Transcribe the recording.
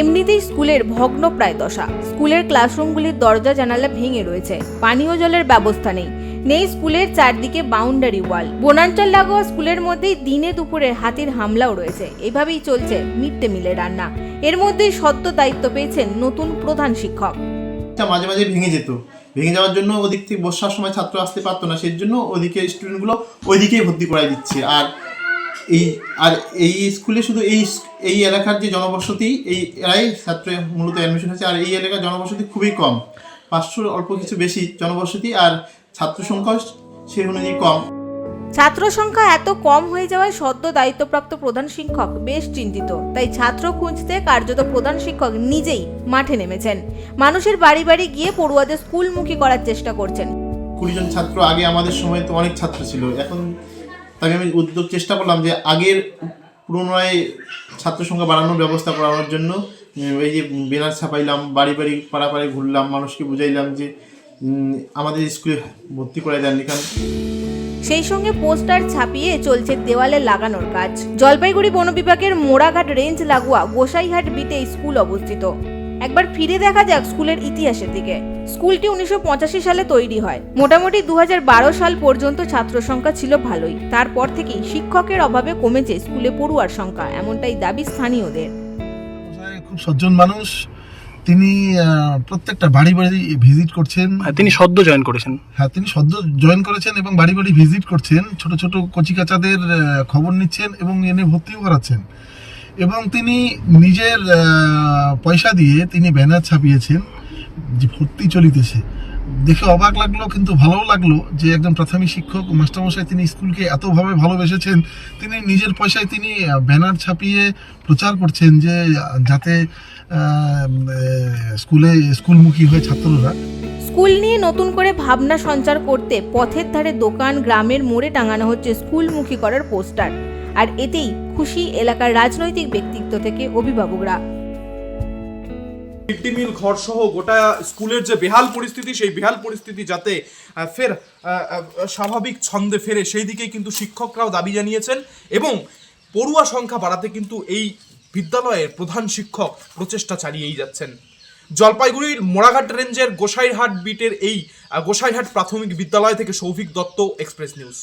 এমনিতেই স্কুলের ভগ্ন প্রায় দশা স্কুলের ক্লাসরুমগুলির দরজা, জানালা ভেঙে রয়েছে। পানীয় জলের ব্যবস্থা নেই। নেই স্কুলের চারদিকে বাউন্ডারি ওয়াল। বনাঞ্চল লাগোয়া স্কুলের মধ্যেই দিনে দুপুরে হাতির হামলাও রয়েছে। এভাবেই চলছে মিড ডে মিলের রান্না। এর মধ্যেই সদ্য দায়িত্ব পেয়েছেন নতুন প্রধান শিক্ষক। মাঝে মাঝে ভেঙে যেত। ভেঙে যাওয়ার জন্য ওদিক থেকে বর্ষার সময় ছাত্র আসতে পারতো না। সেই জন্য ওদিকে স্টুডেন্টগুলো ওইদিকেই ভর্তি করাই দিচ্ছে। আর এই আর এই স্কুলে শুধু এই এই এলাকার যে জনবসতি এই এরাই ছাত্র মূলত অ্যাডমিশন হচ্ছে আর এই এলাকার জনবসতি খুবই কম। পাঁচশোর অল্প কিছু বেশি জনবসতি আর ছাত্র সংখ্যাও সেই অনুযায়ী কম। ছাত্র সংখ্যা এত কম হয়ে যাওয়ায় সদ্য দায়িত্বপ্রাপ্ত প্রধান শিক্ষক বেশ চিন্তিত। তাই ছাত্র খুঁজতে কার্যত প্রধান শিক্ষক নিজেই মাঠে নেমেছেন। মানুষের বাড়ি বাড়ি গিয়ে পড়ুয়াদের স্কুলমুখী করার চেষ্টা করছেন। কুড়ি জন ছাত্র আগে আমাদের সময় তো অনেক ছাত্র ছিল। এখন তাকে আমি উদ্যোগ চেষ্টা করলাম যে আগের পুনরায় ছাত্র সংখ্যা বাড়ানোর ব্যবস্থা করানোর জন্য এই যে বেনার ছাপাইলাম, বাড়ি বাড়ি পাড়া পাড়ি ঘুরলাম, মানুষকে বুঝাইলাম যে আমাদের স্কুলে ভর্তি করে দেননি কারণ সেই সঙ্গে পোস্টার ছাপিয়ে চলছে দেওয়ালে লাগানোর কাজ। জলপাইগুড়ি বন বিভাগের মোড়াঘাট রেঞ্জ লাগোয়া গোসাইহাট বিটে স্কুল অবস্থিত। একবার ফিরে দেখা যাক স্কুলের ইতিহাসের দিকে। স্কুলটি উনিশশো পঁচাশি সালে তৈরি হয়। মোটামুটি দু হাজার বারো সাল পর্যন্ত ছাত্র সংখ্যা ছিল ভালোই। তারপর থেকেই শিক্ষকের অভাবে কমেছে স্কুলে পড়ুয়ার সংখ্যা এমনটাই দাবি স্থানীয়দের। খুব সজ্জন মানুষ। তিনি প্রত্যেকটা বাড়ি বাড়ি ভিজিট করছেন। হ্যাঁ, তিনি সদ্য জয়েন করেছেন। হ্যাঁ তিনি সদ্য জয়েন করেছেন এবং বাড়ি বাড়ি ভিজিট করছেন। ছোট ছোট কচিকাচাদের খবর নিচ্ছেন এবং এনে ভর্তিও করাচ্ছেন। এবং তিনি নিজের পয়সা দিয়ে তিনি ব্যানার ছাপিয়েছেন, যে ভর্তি চলিতেছে। দেখে অবাক লাগল, কিন্তু ভালোও লাগল যে একজন প্রাথমিক শিক্ষক মাস্টারমশাই তিনি স্কুলকে এতভাবে ভালোবেসেছেন, তিনি নিজের পয়সায় তিনি ব্যানার ছাপিয়ে প্রচার করছেন যে, যাতে স্কুলে, স্কুলমুখী হয় ছাত্ররা স্কুল নিয়ে নতুন করে ভাবনা সঞ্চার করতে পথের ধারে দোকান, গ্রামের মোড়ে টাঙানো হচ্ছে স্কুলমুখী করার পোস্টার। আর এতেই খুশি এলাকার রাজনৈতিক ব্যক্তিত্ব থেকে অভিভাবকরা। মিড মিল ঘর সহ গোটা স্কুলের যে বেহাল পরিস্থিতি, সেই বেহাল পরিস্থিতি যাতে ফের স্বাভাবিক ছন্দে ফেরে, সেই দিকেই কিন্তু শিক্ষকরাও দাবি জানিয়েছেন এবং পড়ুয়া সংখ্যা বাড়াতে কিন্তু এই বিদ্যালয়ের প্রধান শিক্ষক প্রচেষ্টা চালিয়েই যাচ্ছেন। জলপাইগুড়ির মোড়াঘাট রেঞ্জের গোসাইরহাট বিটের এই গোসাইরহাট প্রাথমিক বিদ্যালয় থেকে সৌভিক দত্ত এক্সপ্রেস নিউজ